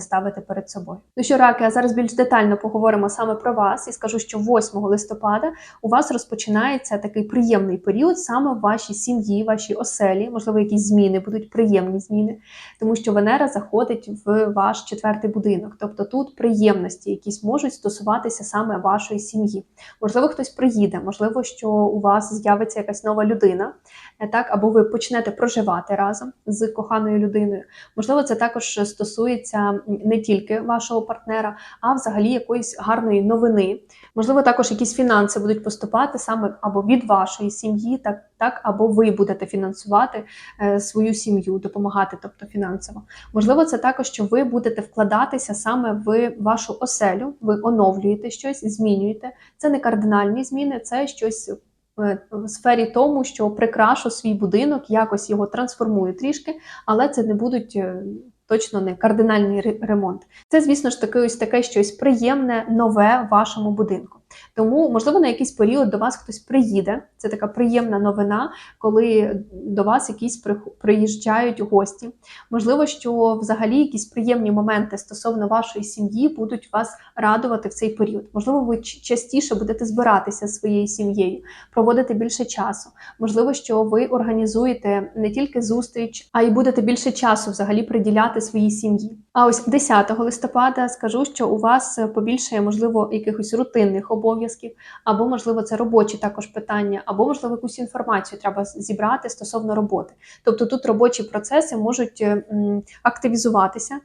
ставити перед собою. Ну що, раки, а зараз більш детально поговоримо саме про вас і скажу, що 8 листопада у вас розпочинається такий приємний період саме в вашій сім'ї, вашій оселі, можливо, якісь зміни будуть приємні зміни, тому що Венера заходить в ваш четвертий будинок. Тобто тут приємності, якісь можуть стосуватися саме вашої сім'ї. Можливо, хтось приїде, можливо, що у вас з'явиться якась нова людина, так або ви почнете проживати разом з коханою людиною. Можливо, це також стосується не тільки вашого партнера, а взагалі якоїсь гарної новини. Можливо, також якісь фінанси будуть поступати саме або від вашої сім'ї, так, так або ви будете фінансувати е, свою сім'ю, допомагати, тобто фінансово. Можливо, це також, що ви будете вкладатися саме в вашу оселю, ви оновлюєте щось, змінюєте. Це не кардинальні зміни, це щось. В сфері тому, що прикрашу свій будинок, якось його трансформую трішки, але це не будуть е, точно не кардинальний ремонт. Це, звісно ж, таки ось таке щось приємне, нове вашому будинку. Тому, можливо, на якийсь період до вас хтось приїде. Це така приємна новина, коли до вас якісь приїжджають гості. Можливо, що взагалі якісь приємні моменти стосовно вашої сім'ї будуть вас радувати в цей період. Можливо, ви частіше будете збиратися зі своєю сім'єю, проводити більше часу. Можливо, що ви організуєте не тільки зустріч, а й будете більше часу взагалі приділяти своїй сім'ї. А ось 10 листопада скажу, що у вас побільшає, можливо, якихось рутинних обов'язків, або, можливо, це робочі також питання, або, можливо, якусь інформацію треба зібрати стосовно роботи. Тобто тут робочі процеси можуть е, активізуватися.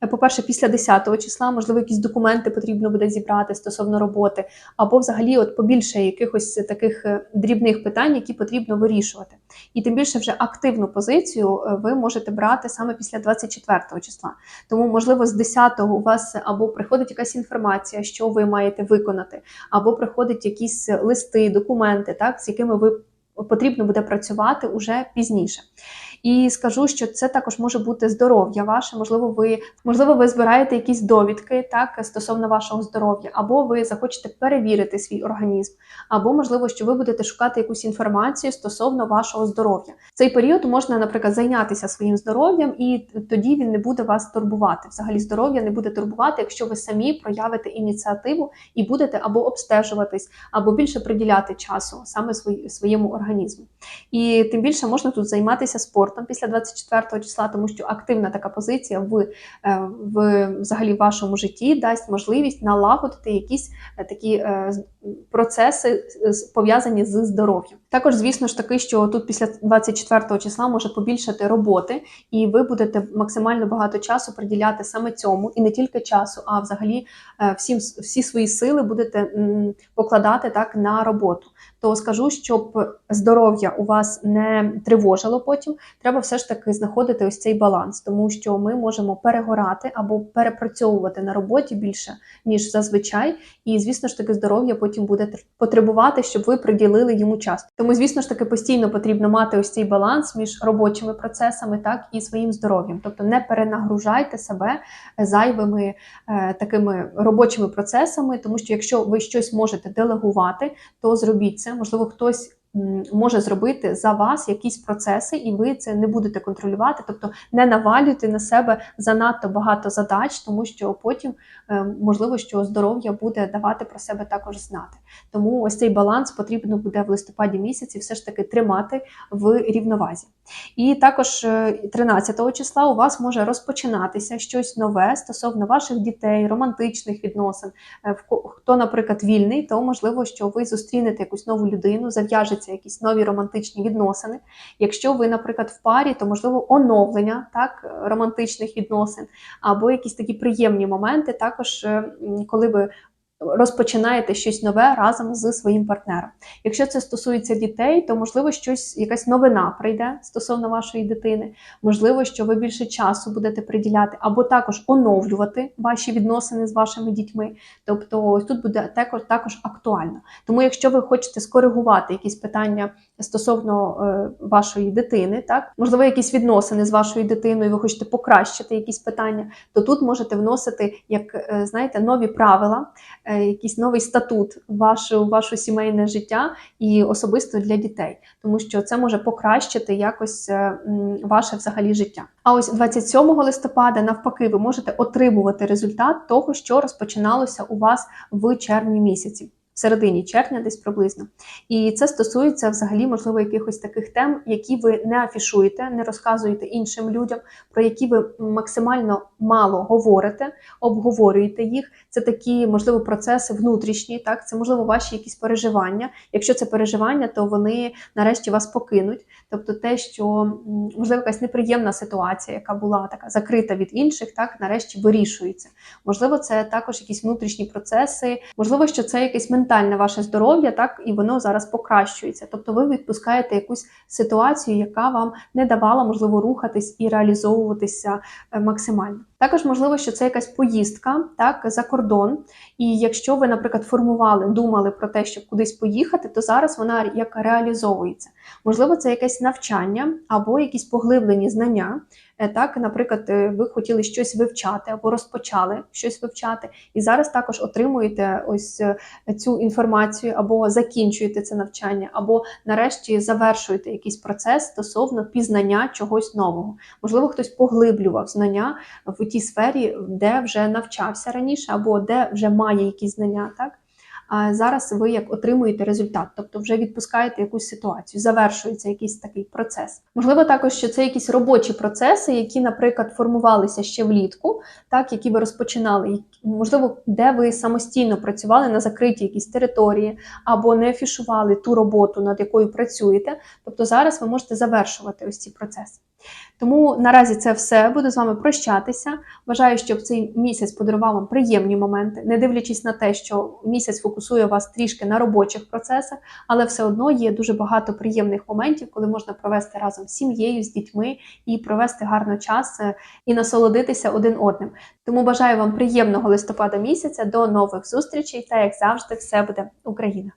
Е, По-перше, після 10-го числа, можливо, якісь документи потрібно буде зібрати стосовно роботи, або взагалі от побільше якихось таких е, дрібних питань, які потрібно вирішувати. І тим більше вже активну позицію е, ви можете брати саме після 24 числа. Тому, можливо, з 10-го у вас або приходить якась інформація, що ви маєте виконати, або приходять якісь листи, документи, так, з якими ви потрібно буде працювати уже пізніше. І скажу, що це також може бути здоров'я ваше. Можливо, ви можливо, ви збираєте якісь довідки так стосовно вашого здоров'я, або ви захочете перевірити свій організм, або можливо, що ви будете шукати якусь інформацію стосовно вашого здоров'я. Цей період можна, наприклад, зайнятися своїм здоров'ям, і тоді він не буде вас турбувати. Взагалі, здоров'я не буде турбувати, якщо ви самі проявите ініціативу і будете або обстежуватись, або більше приділяти часу саме своєму організму. І тим більше можна тут займатися спортом після 24 числа, тому що активна така позиція в, е, в взагалі вашому житті дасть можливість налагодити якісь е, такі е, процеси пов'язані з здоров'ям. Також, звісно ж таки, що тут після 24 числа може побільшати роботи, і ви будете максимально багато часу приділяти саме цьому, і не тільки часу, а взагалі всім всі свої сили будете покладати так на роботу. То скажу, щоб здоров'я у вас не тривожило потім, треба все ж таки знаходити ось цей баланс, тому що ми можемо перегорати або перепрацьовувати на роботі більше ніж зазвичай. І звісно ж таки, здоров'я потім буде потребувати, щоб ви приділили йому час. Тому, звісно ж таки, постійно потрібно мати ось цей баланс між робочими процесами, так і своїм здоров'ям. Тобто не перенагружайте себе зайвими е, такими робочими процесами, тому що якщо ви щось можете делегувати, то зробіть це. Можливо, хтось може зробити за вас якісь процеси, і ви це не будете контролювати, тобто не навалюйте на себе занадто багато задач, тому що потім е, можливо, що здоров'я буде давати про себе також знати. Тому ось цей баланс потрібно буде в листопаді місяці все ж таки тримати в рівновазі. І також е, 13 числа у вас може розпочинатися щось нове стосовно ваших дітей, романтичних відносин. Е, Хто, наприклад, вільний, то можливо, що ви зустрінете якусь нову людину, зав'яжеться якісь нові романтичні відносини. Якщо ви, наприклад, в парі, то можливо оновлення так романтичних відносин, або якісь такі приємні моменти, також е, коли ви розпочинаєте щось нове разом з своїм партнером. Якщо це стосується дітей, то можливо щось, якась новина прийде стосовно вашої дитини. Можливо, що ви більше часу будете приділяти, або також оновлювати ваші відносини з вашими дітьми. Тобто, ось тут буде також, також актуально. Тому, якщо ви хочете скоригувати якісь питання стосовно е, вашої дитини, так можливо, якісь відносини з вашою дитиною, ви хочете покращити якісь питання, то тут можете вносити як е, знаєте нові правила, якийсь новий статут вашу, ваше сімейне життя і особисто для дітей, тому що це може покращити якось е, ваше взагалі життя. А ось 27 листопада, навпаки, ви можете отримувати результат того, що розпочиналося у вас в червні місяці. Середині червня, десь приблизно, і це стосується взагалі, можливо, якихось таких тем, які ви не афішуєте, не розказуєте іншим людям, про які ви максимально мало говорите, обговорюєте їх. Це такі, можливо, процеси внутрішні, так це можливо ваші якісь переживання. Якщо це переживання, то вони нарешті вас покинуть. Тобто, те, що можливо якась неприємна ситуація, яка була така закрита від інших, так нарешті вирішується. Можливо, це також якісь внутрішні процеси, можливо, що це якесь ментальне ваше здоров'я, так і воно зараз покращується. Тобто, ви відпускаєте якусь ситуацію, яка вам не давала можливо рухатись і реалізовуватися е, максимально. Також можливо, що це якась поїздка так за кордон. І якщо ви, наприклад, формували, думали про те, щоб кудись поїхати, то зараз вона як реалізовується. Можливо, це якесь навчання або якісь поглиблені знання. Е, Так, наприклад, е, ви хотіли щось вивчати або розпочали щось вивчати, і зараз також отримуєте ось е, цю інформацію, або закінчуєте це навчання, або нарешті завершуєте якийсь процес стосовно пізнання чогось нового. Можливо, хтось поглиблював знання в тій сфері, де вже навчався раніше, або де вже має якісь знання, так. Зараз ви як отримуєте результат, тобто вже відпускаєте якусь ситуацію, завершується якийсь такий процес. Можливо, також що це якісь робочі процеси, які, наприклад, формувалися ще влітку, так які ви розпочинали, можливо, де ви самостійно працювали на закритій якійсь території, або не афішували ту роботу, над якою працюєте. Тобто зараз ви можете завершувати ось ці процеси. Тому наразі це все. Буду з вами прощатися. Бажаю, щоб цей місяць подарував вам приємні моменти, не дивлячись на те, що місяць фокусує вас трішки на робочих процесах, але все одно є дуже багато приємних моментів, коли можна провести разом з сім'єю, з дітьми і провести гарно час е, і насолодитися один одним. Тому бажаю вам приємного листопада місяця. До нових зустрічей та як завжди, все буде Україна!